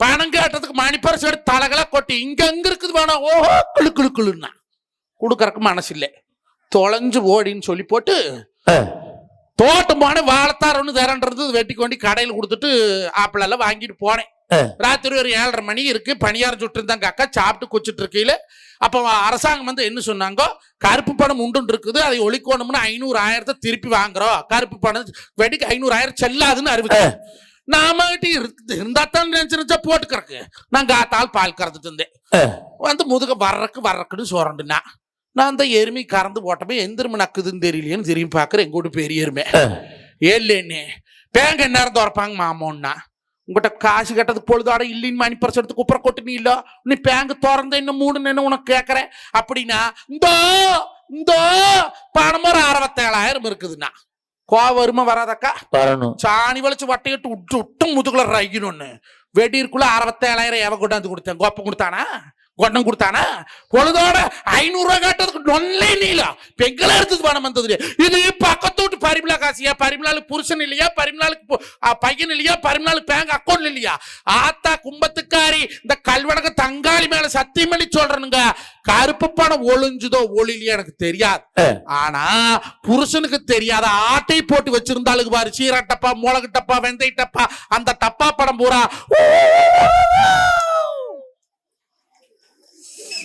பணம் கேட்டதுக்கு மணிப்பரசு எடுத்து தலைகளை கொட்டி இங்க அங்க இருக்குது வேணாம் ஓஹோ குளு குளு குளுன்னா. கொடுக்கறக்கு மனசு இல்லை தொலைஞ்சு ஓடின்னு சொல்லி போட்டு தோட்டம் போனேன் வாழத்தார் ஒன்று தரன்றது வெட்டி கொண்டு கடையில் கொடுத்துட்டு ஆப்பிள் எல்லாம் வாங்கிட்டு போனேன். ராத்திரி ஒரு ஏழரை மணி இருக்கு. பணியாரம் சுட்டு இருந்தாங்க அக்கா சாப்பிட்டு குச்சிட்டு இருக்கையில. அப்ப அரசாங்கம் வந்து என்ன சொன்னாங்க? கருப்பு பணம் உண்டு இருக்குது. அதை ஒழிக்கணும்னு ஐநூறு ஆயிரத்தை திருப்பி வாங்குறோம் கருப்பு பணம் வெடிக்கு ஐநூறு ஆயிரம் செல்லாதுன்னு அறிவிச்சு. நாம இருந்தா தான் நினைச்சிருச்சா போட்டுக்கிறக்கு. நான் காத்தால் பால் கறந்துட்டு இருந்தேன். வந்து முதுக வர்றக்கு வர்றக்குன்னு சோரண்டுனா. நான் அந்த எருமை கறந்து போட்டப்ப எந்திரம நக்குதுன்னு தெரியலையேன்னு திரும்பி பார்க்குறேன். எங்கூட பெரிய எருமை. ஏல்லேன்னு பேங்க நேரம் திறப்பாங்க மாமோன்னா. உங்ககிட்ட காசு கட்டதுக்கு பொழுதோட இல்லைன்னு மணி பரிசு எடுத்து குப்புற கொட்டு நீ இல்ல. நீ பேங்க் திறந்த இன்னும் மூணு நின்று உனக்கு கேட்கறேன் அப்படின்னா இந்த இந்த பணம் ஒரு அறுபத்தேழாயிரம் இருக்குதுண்ணா. கோவம் வருமா வராதக்கா? வரணும். சாணி வளைச்சு வட்டையிட்டு விட்டு விட்டு முதுகுல ரைக்கணும்னு வெடியிருக்குள்ள அறுபத்தேழாயிரம் எவன் கொண்டாந்து கொடுத்தேன்? கோப்பம் கொடுத்தானா? கொண்டம் கொடுத்தானா? பொழுதோட ஐநூறு ரூபாய் கேட்டதுக்கு நொல்லே நீலா. பெங்கள எடுத்தது பணம் வந்தது இது பக்கத்து விட்டு பரிமலா காசியா? பரிமலாளுக்கு புருஷன் இல்லையா? பரிமலாளுக்கு பையன் இல்லையா? பரிமலாளுக்கு பேங்க் அக்கௌண்ட் இல்லையா? ஆத்தா கும்பத்துக்காரி இந்த கல்வடக தங்காளி மேல சத்தியம் பண்ணி சொல்றனுங்க. கருப்பு பணம் ஒளிஞ்சுதோ ஒளிலையோ எனக்கு தெரியாது. ஆனா புருஷனுக்கு தெரியாத ஆட்டை போட்டு வச்சிருந்தாளுக்கு பாரு. சீரா டப்பா மிளகு டப்பா வெந்தய டப்பா அந்த டப்பா படம் பூரா.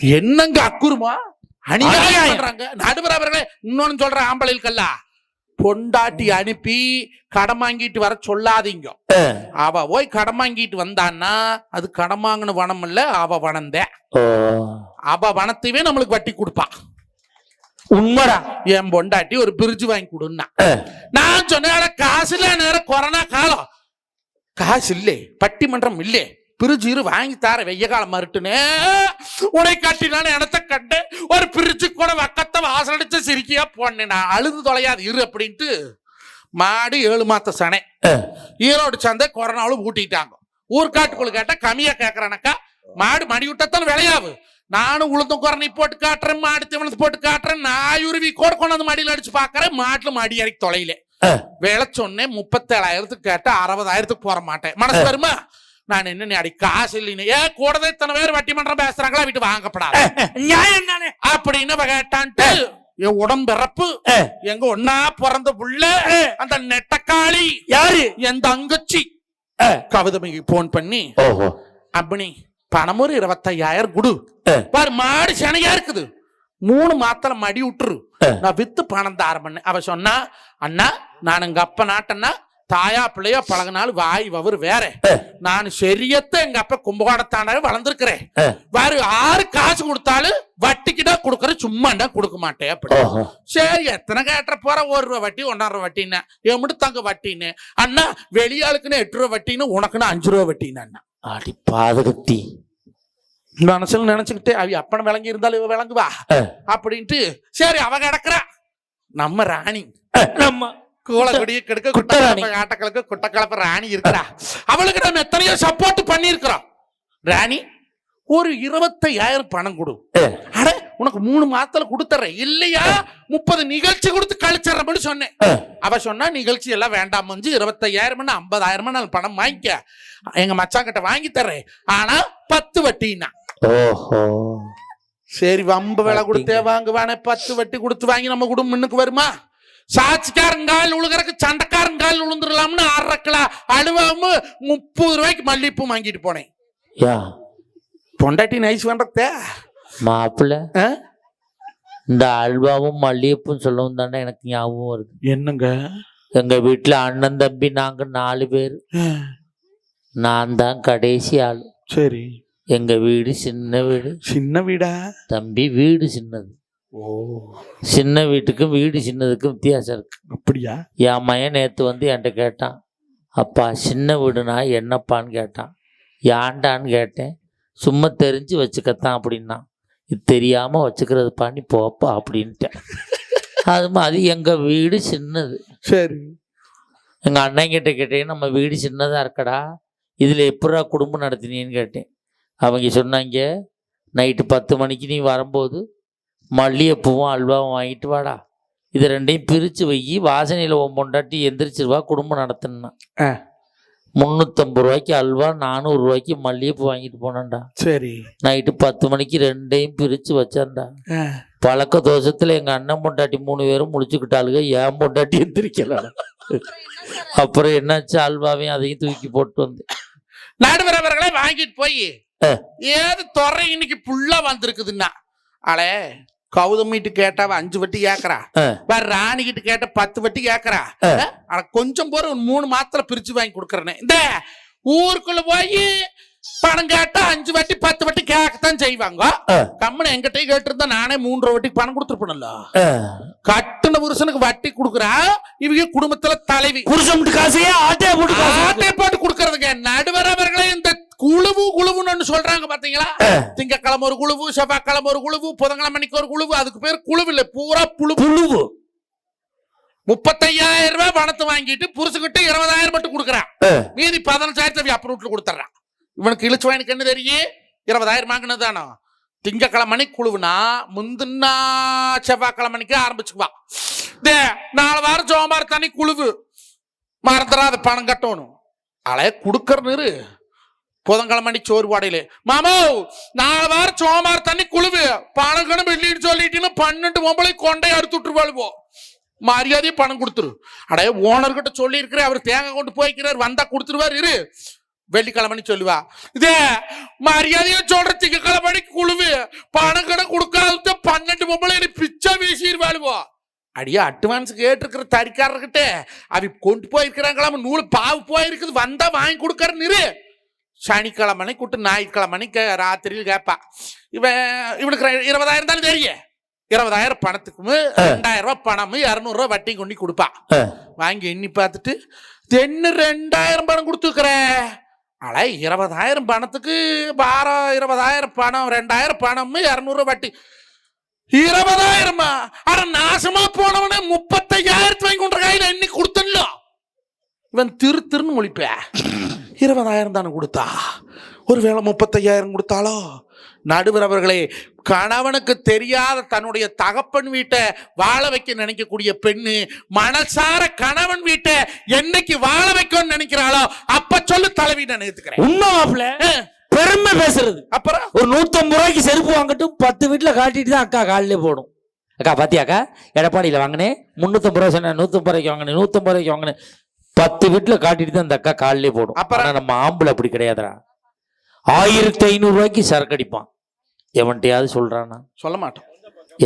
என்னங்க அக்குருமா? அநியாயம். பண்றாங்க நடுவர் அவர்களே இன்னொன்னு சொல்ற ஆம்பளைக்கல்ல பொண்டாட்டி அனுப்பி கடன் வாங்கிட்டு வர சொல்லாதீங்க. அவ போய் கடன் வாங்கிட்டு வந்தான்னா அது கடன் வாங்கின வனம் இல்ல அவ வனந்தே அவ வனத்தையே நம்மளுக்கு வட்டி கொடுப்பா. உண்மைடா. என் பொண்டாட்டி ஒரு பிரிட்ஜ் வாங்கி கொடுன்னா. நான் சொன்னேன் "அட, காசு இல்ல நேரம் கொரோனா காலம். காசு இல்லே பட்டிமன்றம் இல்லே. பிரிட்ஜ் இரு வாங்கி தார வெய்ய காலம் மறுட்டுனே உனை கட்டினாலும் எனத்த கண்டு ஒரு பிரிட்ஜு கூட வக்கத்தை வாசல் அடிச்ச சிரிக்கியா போனேன் நான் அழுது தொலையாது இரு அப்படின்ட்டு மாடு ஏழு மாத்த சனை. ஈரோடு சந்தை கொரோனாவில் ஊட்டிட்டாங்க. ஊர்காட்டுக்குள்ள கேட்டா கம்மியா கேக்குறானக்கா. மாடு மடி விட்டத்தான் விளையாவு. நானும் உளுந்தும் குரணி போட்டு காட்டுறேன் மாடு திவனத்து போட்டு காட்டுறேன் நான் உருவி கூட கொண்டாந்து மடியில் அடிச்சு பாக்குறேன் மாட்டுல மடி இறக்கி தொலையில. விலை சொன்னேன் முப்பத்தேழாயிரத்துக்கு கேட்டா அறுபதாயிரத்துக்கு போற மாட்டேன். மனசு வருமா? நான் என்ன அடி காசு இல்லைன்னு. ஏன் கூடவே இத்தனை பேர் வட்டி மன்றம் பேசுறாங்களா? வீட்டு வாங்கப்படாது. நியாயம் தானே? அப்படின்னு கேட்டான்ட்டு என் உடம்பிறப்பு எங்க ஒன்னா பிறந்த புள்ள அந்த நெட்டக்காளி யாரு? என் தங்கச்சி. கவிதமைக்கு போன் பண்ணி ஓஹோ. அப்படி பணம் ஒரு இருபத்தையாயிரம் குடு. பாரு மாடு சனையா இருக்குது. மூணு மாத்திரை மடி விட்டுரு. நான் வித்து பணம் தாரம் பண்ணேன். அவ சொன்னா அண்ணா நான் எங்க அப்ப நாட்டன்னா தாயா பிள்ளையோ பழகினாலும் வாய் வவர் வேற. நான் சரியத்த எங்க அப்பா கும்பகோணத்தாண்டாவே வளர்ந்துருக்கிறேன். பாரு ஆறு காசு கொடுத்தாலும் வட்டிக்கு தான் கொடுக்கறேன் சும்மாண்டா கொடுக்க மாட்டேன் அப்படி. சரி எத்தனை கேட்ட போற? ஒரு ரூபா வட்டி ஒன்றரை ரூபா வட்டின்னு. எம்பிட்டு தங்க வட்டின்னு. அண்ணா வெளியாளுக்குன்னு எட்டு ரூபா வட்டின்னு உனக்குன்னு அஞ்சு ரூபா வட்டின்னு அண்ணா. அடி பாதகத்தி. மனசுல நினைச்சுக்கிட்டு அவ அப்பன விளங்கி இருந்தாலும் இவ விளங்குவா. அப்படின்ட்டு சரி அவ கிடக்குறா. நம்ம ராணி. நம்ம கூலக்குடிய கெடுக்க குட்ட ராணி. குட்டக்கலப்ப ராணி இருக்கிறா அவளுக்கு நம்ம எத்தனையோ சப்போர்ட் பண்ணியிருக்கிறோம். ராணி ஒரு இருபத்தையாயிரம் பணம் கொடு. அட உனக்கு மூணு மாசத்துல கொடுத்துறேன். இல்லையா? முப்பது நிகழ்ச்சி கொடுத்து கழிச்சிடறேன்னு சொன்னேன். அவ சொன்னா நிகழ்ச்சி எல்லாம் வேண்டாம் இருபத்தையாயிரம் ஐம்பதாயிரம் நான் பணம் வாங்கிக்க. எங்க மச்சான் கிட்ட வாங்கி தர்றேன். ஆனா பத்து வட்டின்னா. ஓஹோ. சரி வம்பு விலை கொடுத்தே. வாங்குவானே பத்து வட்டி கொடுத்து வாங்கி நம்ம குடும்பம் முன்னுக்கு வருமா? சாட்சிக்காரங்கால் உழுகிறக்கு சண்டைக்காரங்கால் உளுந்துடலாம்னு அரைக்கலா அழுவாம முப்பது ரூபாய்க்கு மல்லிப்பூ வாங்கிட்டு போனேன். யா. பொண்டாட்டி நைஸ் பண்றதே மாப்பிள்ள இந்த அல்வாவும் மல்லிகைப்பும் சொல்லவும் தானே எனக்கு ஞாபகம் வருது. என்னங்க? எங்க வீட்டுல அண்ணன் தம்பி நாங்க நாலு பேர். நான் தான் கடைசி ஆள். சரி. எங்க வீடு சின்ன வீடு. சின்ன வீடா? தம்பி வீடு சின்னது. சின்ன வீட்டுக்கும் வீடு சின்னதுக்கும் வித்தியாசம் இருக்கு. அப்படியா? என் மயன் நேற்று வந்து என்கிட்ட கேட்டான் அப்பா சின்ன வீடுனா என்னப்பான்னு கேட்டான். ஏன்டான்னு கேட்டேன். சும்மா தெரிஞ்சு வச்சுக்கத்தான் அப்படின்னா இது தெரியாமல் வச்சுக்கிறது பண்ணி போப்பா அப்படின்ட்டேன். அது மாதிரி எங்கள் வீடு சின்னது. சரி. எங்கள் அண்ணன் கிட்ட கேட்டேன் நம்ம வீடு சின்னதாக இருக்கடா. இதில் எப்படா குடும்பம் நடத்தினீன்னு கேட்டேன். அவங்க சொன்னாங்க நைட்டு பத்து மணிக்கு நீ வரும்போது மல்லிகைப்பூவும் அல்வாவும் வாங்கிட்டு வாடா. இது ரெண்டையும் பிரித்து வை. வாசனையில் உன் பொண்டாட்டி எந்திரிச்சிருவா குடும்பம் நடத்தினா. முந்நூற்றம்பது ரூபாய்க்கு அல்வா நானூறு ரூபாய்க்கு மல்லிகைப்பூ வாங்கிட்டு போனேன்டா. சரி. நைட்டு பத்து மணிக்கு ரெண்டையும் பிரித்து வச்சேன்டா. பழக்க தோஷத்தில் எங்கள் அண்ணன் பொண்டாட்டி மூணு பேரும் முடிச்சுக்கிட்டாளுங்க என் பொண்டாட்டி எந்திரிக்கல. அப்புறம் என்னாச்சு? அல்வாவையும் அதையும் தூக்கி போட்டு வந்து. நடுவர் அவர்களே வாங்கிட்டு போய். ஏது துறை இன்னைக்கு புல்லா வந்திருக்குதுன்னா. அலே கௌதமிட்டு கேட்டாவ அஞ்சு வட்டி கேக்குறா. வேற ராணி கிட்ட கேட்ட பத்து வட்டி கேக்குறா. ஆனா கொஞ்சம் போற ஒரு மூணு மாத்திரை பிரிச்சு வாங்கி கொடுக்கறேன்னு இந்த ஊருக்குள்ள போய் பணம் கேட்டா அஞ்சு வட்டி பத்து வட்டி கேட்கத்தான் செய்வாங்க. கம்மனை எங்கிட்டயே கேட்டிருந்தா நானே மூன்றரை வட்டிக்கு பணம் கொடுத்துருப்பேன்ல. கட்டுன புருஷனுக்கு வட்டி கொடுக்குறா இவங்க குடும்பத்துல தலைவி புருஷன் காசையே ஆட்டையா போட்டு காசு ஆட்டை போட்டு கொடுக்கறதுங்க நடுவர் அவர்களே இந்த குழுவு குழுவுன்னு சொல்றாங்க பாத்தீங்களா. திங்கக்கிழமை ஒரு குழுவு செவ்வாய்க்கிழமை ஒரு குழுவு புதன்கிழமை அன்னைக்கு ஒரு குழுவு அதுக்கு பேர் குழுவு இல்ல பூரா புழு புழுவு முப்பத்தையாயிரம் ரூபாய் பணத்தை வாங்கிட்டு புருஷன்கிட்ட இருபதாயிரம் மட்டும் கொடுக்குறான். மீதி பதினஞ்சாயிரத்தை அப்ப ரூட்ல கொடுத்துட்றான். இவனுக்கு இழுச்சு வாங்கினுக்கு என்ன தெரியும் இருபதாயிரம் வாங்கினது தானோ? திங்கக்கிழமை குழுவுனா முந்தினா செவ்வாய்க்கிழமை அன்னைக்கு ஆரம்பிச்சுக்குவா தே நாலு வாரம் சோமார் தண்ணி குழுவு. மறந்துடாத பணம் கட்டணும். அலைய கொடுக்கறது புதன்கிழமணி அன்னைக்கு சோறு பாடையில. மாமோ நாலு வாரம் சோமார் தண்ணி குழுவு பணம் கணம் இல்லைன்னு சொல்லிட்டுன்னு பன்னெண்டு பொம்பளை கொண்டே அறுத்து விட்டுருவாளுவோம் மரியாதையை பணம் கொடுத்துரு. அடைய ஓனர்கிட்ட சொல்லி அவர் தேங்காய் கொண்டு போய்க்கிறார். வந்தா கொடுத்துருவார் இரு. வெள்ளிக்கிழமைன்னு சொல்லுவா. இதே மரியாதையை சொல்ற திங்கக்கிழமைக்கு குழுவு பணம் கடன் கொடுக்காத பன்னெண்டு பொம்பளை எனக்கு பிச்சை வீசிடுவாளுவோ அடியா அட்வான்ஸ் கேட்டிருக்கிற தறிக்காரர்கிட்ட அவ கொண்டு போயிருக்கிறாங்களாம் நூல் பாவு போயிருக்குது. வந்தா வாங்கி கொடுக்கற நிறு சனிக்கிழமை கூட்டு ஞாயிற்றுக்கிழமைக்கு ராத்திரியில் கேட்பா இவன் இவனுக்கு இருபதாயிரம் தானே தெரியும் இருபதாயிரம் பணத்துக்கு ரெண்டாயிரம் ரூபாய் பணம் இரநூறுவா வட்டி கொண்டு கொடுப்பா. வாங்கி எண்ணி பார்த்துட்டு தென்னு ரெண்டாயிரம் பணம் கொடுத்துருக்குற. அட இருபதாயிரம் பணத்துக்கு வாரம் இருபதாயிரம் பணம் ரெண்டாயிரம் பணம் இரநூறுவா வட்டி. இருபதாயிரமா? அட நாசமா போனவனே முப்பத்தையாயிரத்து வாங்கி கொண்ட கையில எண்ணி கொடுத்தன்ல. இவன் திரு திருன்னு முழிப்ப இருபதாயிரம் தானே கொடுத்தா? ஒருவேளை முப்பத்தையாயிரம் கொடுத்தாலோ? நடுவர் அவர்களே கணவனுக்கு தெரியாத தன்னுடைய தகப்பன் வீட்டை வாழ வைக்க நினைக்கக்கூடிய பெண்ணு மனசார கணவன் வீட்டை என்னைக்கு வாழ வைக்கணும்னு நினைக்கிறாளோ அப்ப சொல்லு தலைவி நான் ஏத்துக்கிறேன். உண்மை மாப்பிள பெருமை பேசுறது. அப்புறம்? ஒரு நூத்தம்பது ரூபாய்க்கு செருப்பு வாங்கட்டும் பத்து வீட்டுல காட்டிட்டு தான் அக்கா காலிலே போடும். அக்கா பாத்தியாக்கா எடப்பாடியில வாங்கினேன் முன்னூத்தம்பது ரூபா சொன்னேன் நூத்தம்பது ரூபாய்க்கு வாங்கினேன் நூத்தம்பது ரூபாய்க்கு வாங்கினேன். பத்து வீட்டுல காட்டிட்டு தான் அந்த அக்கா காலிலே போடும். அப்புறம்? நம்ம ஆம்பளை அப்படி கிடையாதுடா. ஆயிரத்தி ஐநூறு ரூபாய்க்கு சரக்கு அடிப்பான். எவன்கிட்டயாவது சொல்றானா சொல்ல மாட்டோம்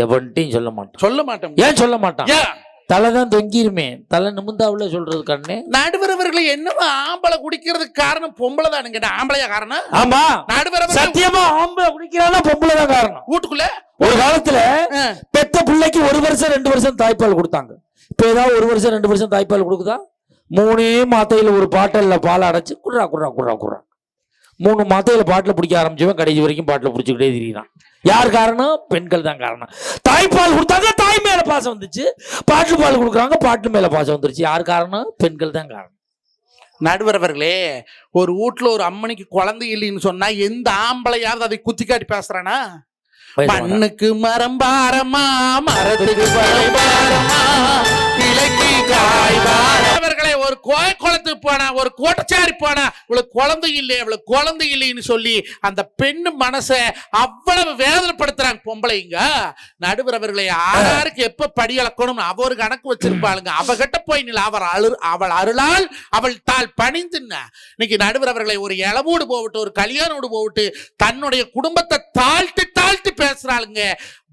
எவன்ட்டையும் சொல்ல மாட்டான். சொல்ல மாட்டோம். ஏன் சொல்ல மாட்டான்? ஏன்? தலை தான் தொங்கிருமே. தலை நிமிந்தாவுல சொல்றது கண்ணே. நடுவர் அவர்களை என்னவா ஆம்பளை குடிக்கிறதுக்கு காரணம் பொம்பளை தானுங்க ஆம்பளையா காரணம்? ஆமா. நடுவர் அவர்கள் சத்தியமா ஆம்பளை குடிக்கிறானா பொம்பளை தான் காரணம். வீட்டுக்குள்ள? ஒரு காலத்துல பெத்த பிள்ளைக்கு ஒரு வருஷம் ரெண்டு வருஷம் தாய்ப்பால் கொடுத்தாங்க. இப்ப ஏதாவது ஒரு வருஷம் ரெண்டு வருஷம் தாய்ப்பால் கொடுக்குதா? மூணே மாத்தையில ஒரு பாட்டில்ல பால் அடைச்சு குர்ரா குர்ரா குர்ரா குர்ரா. மூணு மாத்தையில பாட்டில் பிடிக்க ஆரம்பிச்சவன் கடைசி வரைக்கும் பாட்டில் பிடிச்சிக்கிட்டே திரியிறான். யார் காரணம்? பெண்கள் தான் காரணம். தாய்ப்பால் கொடுத்தாங்க தாய் மேல பாசம் வந்துச்சு. பாட்டு பால் கொடுக்குறாங்க பாட்டு மேல பாசம் வந்துருச்சு. யார் காரணம்? பெண்கள் தான் காரணம். நடுவர் அவர்களே ஒரு வீட்டுல ஒரு அம்மனிக்கு குழந்தை இல்லைன்னு சொன்னா எந்த ஆம்பளையாவது அதை குத்தி காட்டி பேசுறானா? மண்ணுக்கு மரம் பாரமா மரத்துக்கு பழம் பாரமா. அவர்களை ஒரு கோய குளத்துக்கு போனா ஒரு கோட்டச்சாரி போனா இவளுக்கு குழந்தை இல்லை இவளுக்கு குழந்தை இல்லைன்னு சொல்லி அந்த பெண்ணு மனசை அவ்வளவு வேதனைப்படுத்துறாங்க பொம்பளைங்க. நடுவர் அவர்களை யாருக்கு எப்ப படி அளக்கணும்னு அவ ஒரு கணக்கு வச்சிருப்பாளுங்க. அவகிட்ட போய் நில அவர் அழு அவள் அருளால் அவள் தாள் பணிந்துன்ன. இன்னைக்கு நடுவர் அவர்களை ஒரு இளவோடு போவிட்டு ஒரு கல்யாணோடு போகட்டு தன்னுடைய குடும்பத்தை தாழ்த்து தாழ்த்து பேசுறாளுங்க.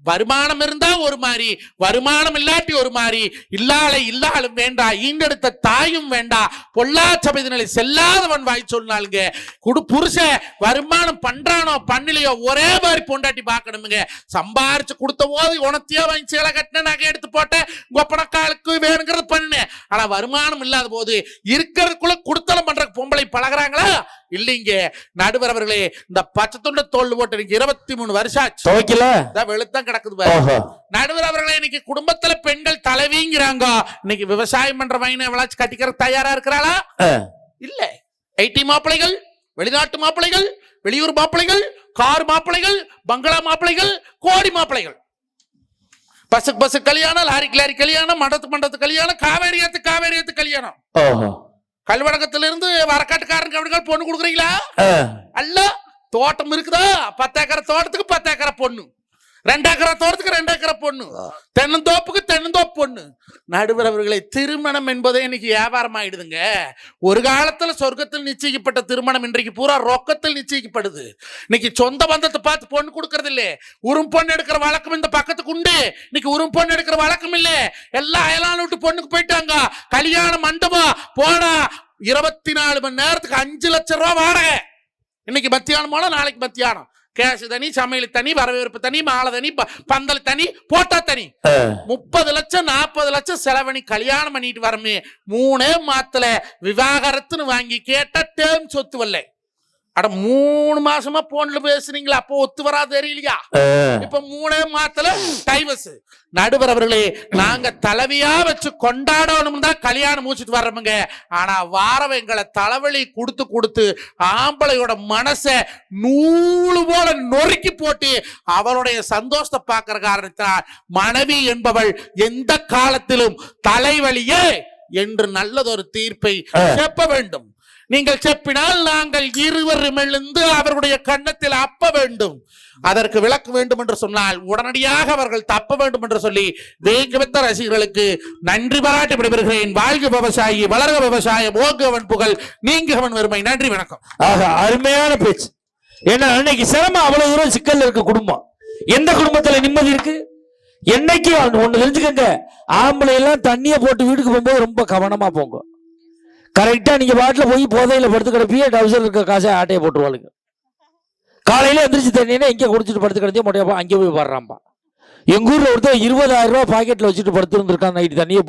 வருமானம் இருந்தா ஒரு மாதிரி வருமானம் இல்லாட்டி ஒரு மாதிரி இல்லாளை இல்லாலும் வேண்டா ஈண்டெடுத்த தாயும் வேண்டா பொல்லா சபைதினலை செல்லாதவன் வாய் சொன்னாலுங்க குடு புருஷ வருமானம் பண்றானோ பண்ணலையோ ஒரே மாதிரி பொண்டாட்டி பார்க்கணுமுங்க. சம்பாரிச்சு கொடுத்த போது உனத்தையோ வாங்கி சேலை கட்டின நகை எடுத்து போட்டேன் கொப்பனக்காலுக்கு வேணுங்கிறது பண்ணு. ஆனா வருமானம் இல்லாத போது இருக்கிறதுக்குள்ள குடுத்தலம் பண்ற பொம்பளை பழகிறாங்களா? இல்லைங்க நடுவர் அவர்களே இந்த பச்சை துண்ட தோல் போட்டு எனக்கு இருபத்தி மூணு வருஷம் ஆச்சு துவைக்கல வெளுத்தான் கிடக்குது பாரு. நடுவர் அவர்களே இன்னைக்கு குடும்பத்துல பெண்கள் தலைவிங்கிறாங்க. இன்னைக்கு விவசாயம் பண்ற வயனை எவ்வளவு கட்டிக்கிற தயாரா இருக்கிறாளா. இல்ல. ஐடி மாப்பிளைகள் வெளிநாட்டு மாப்பிளைகள் வெளியூர் மாப்பிளைகள் கார் மாப்பிளைகள் பங்களா மாப்பிளைகள் கோடி மாப்பிளைகள் பஸ்ஸுக்கு பஸ் கல்யாணம் லாரிக்கு லாரி கல்யாணம் மண்டத்து மண்டத்து கல்யாணம் காவேரி ஏத்து காவேரி ஏத்து கல்யாணம். ஓஹோ கல்வடகத்துல இருந்து வரக்காட்டுக்காரங்க அப்படிகள் பொண்ணு கொடுக்குறீங்களா. அல்ல தோட்டம் இருக்குதா? பத்து ஏக்கரை தோட்டத்துக்கு பத்து ஏக்கரை பொண்ணு. ரெண்டு ஏக்கரை தோட்டத்துக்கு ரெண்டு ஏக்கரை பொண்ணு தென்னந்தோப்புக்கு தென்னந்தோப்பு பொண்ணு. நடுவர் அவர்களை திருமணம் என்பதே இன்னைக்கு வியாபாரம் ஆயிடுதுங்க ஒரு காலத்துல சொர்க்கத்தில் நிச்சயிக்கப்பட்ட திருமணம் இன்றைக்கு பூரா ரொக்கத்தில் நிச்சயிக்கப்படுது. இன்னைக்கு சொந்த பந்தத்தை பார்த்து பொண்ணு கொடுக்கறது இல்ல உரும் பொண்ணு எடுக்கிற வழக்கம் இந்த பக்கத்துக்கு உண்டு. இன்னைக்கு உரும் பொண்ணு எடுக்கிற வழக்கம் இல்ல. எல்லாம் அயலான விட்டு பொண்ணுக்கு போயிட்டாங்க. கல்யாண மண்டபம் போனா இருபத்தி நாலு மணி நேரத்துக்கு அஞ்சு லட்சம் ரூபாய் வாடகை. இன்னைக்கு மத்தியானம் போனா நாளைக்கு மத்தியானம்? கேஷ் தனி சமையல் தனி வரவேற்பு தனி மாலை தனி பந்தல் தனி போட்டா தனி. முப்பது லட்சம் நாற்பது லட்சம் செலவணி கல்யாணம் பண்ணிட்டு வரமே. மூணே மாத்துல விவாகரத்துன்னு வாங்கி கேட்டா டேர்ம் சொத்து வரல அட மூணு மாசமா போன்ல பேசுனீங்களா? அப்போ ஒத்து வராது தெரியலையா. இப்ப மூணே மாத்துல டைவர்ஸ். நடுவர் அவர்களே நாங்க தலைவியா வச்சு கொண்டாடணும் தான் கல்யாணம் மூச்சிட்டு வர்றோமுங்க. ஆனா வாரவங்களை தலைவலி கொடுத்து கொடுத்து ஆம்பளையோட மனச நூலு போல நொறுக்கி போட்டு அவளுடைய சந்தோஷத்தை பார்க்கிற காரணத்தினால் மனைவி என்பவள் எந்த காலத்திலும் தலைவலியே என்று நல்லதொரு தீர்ப்பை. செப்ப வேண்டும். நீங்கள் செப்பினால் நாங்கள் இருவரும் எழுந்து அவருடைய கன்னத்தில் அப்ப வேண்டும். அதற்கு விளக்கு வேண்டும் என்று சொன்னால் உடனடியாக அவர்கள் தப்ப வேண்டும் என்று சொல்லி வேகவத்த ரசிகர்களுக்கு நன்றி பாராட்டி விடைபெறுகிறேன். வாழ்க விவசாயி வளர்க விவசாயம் ஓகவன் புகழ் நீங்கவன் வறுமை. நன்றி வணக்கம். ஆக அருமையான பேச்சு. ஏன்னா அன்னைக்கு சிரமம் அவ்வளவு தூரம் சிக்கல் இருக்க குடும்பம். எந்த குடும்பத்துல நிம்மதி இருக்கு? என்னைக்கு ஒண்ணு தெரிஞ்சுக்கங்க. ஆம்பளை எல்லாம் தண்ணியை போட்டு வீட்டுக்கு போகும்போது ரொம்ப கவனமா போங்க. கரெக்டா நீங்க பாட்டுல போய் போதையில படுத்து கிடப்பியே டவுசர் இருக்க காசை ஆட்டையை போட்டுருவாளுங்க. காலையில எந்திரிச்சு தண்ணினா இங்க குடிச்சிட்டு படுத்து கிடந்தே முடியாப்பா அங்கே போய் பாடுறான்பா எங்கள் ஊரில் ஒருத்தர் இருபதாயிரம் ரூபாய் பாக்கெட்ல வச்சுட்டு படுத்துருந்துருக்கான் நைட்டு தண்ணியை